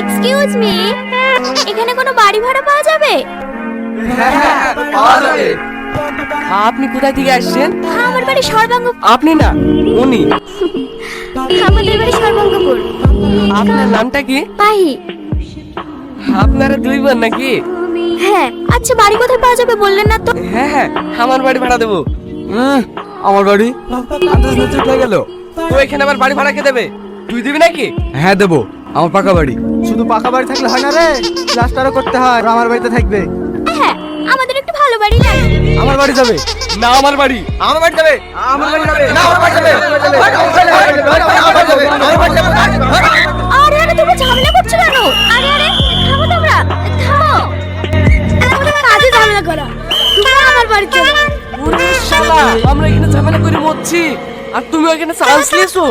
Excuse me এখানে কোনো বাড়ি ভাড়া পাওয়া যাবে? আপনি কোথায় থেকে আসছেন? আমার বাড়ি সর্বাঙ্গ আপনি না উনি। আমাদের বাড়ি সর্বাঙ্গপুর। আপনার নামটা কি? পাহি। আপনারা দুই বোন নাকি? হ্যাঁ আচ্ছা বাড়ি কোথায় পাওয়া যাবে বললেন না তো? হ্যাঁ হ্যাঁ আমার বাড়ি ভাড়া দেবো। আমার বাড়ি? আন্দাজ চলে গেল। তো এখানে আবার বাড়ি ভাড়া কে দেবে? তুই দিবি নাকি? হ্যাঁ দেবো। আমার পাকা বাড়ি শুধু পাকা বাড়ি থাকলে হয় না রে প্লাস্টারও করতে হয় আর আমার বাড়িতে থাকবে হ্যাঁ আমাদের একটু ভালো বাড়ি লাগে আমার বাড়ি যাবে না আমার বাড়ি আমার বাড়ি যাবে আমার বাড়ি যাবে না আমার বাড়ি যাবে আরে আরে তুমি ঝামেলা করছ কেন আরে আরে থামো তোমরা থামো তোমরা কাজে ঝামেলা করো তোমরা আমার বাড়িতে শালা আমরা এখানে ঝামেলা করে মরছি আর তুমি ওখানে চান্স নিয়েছো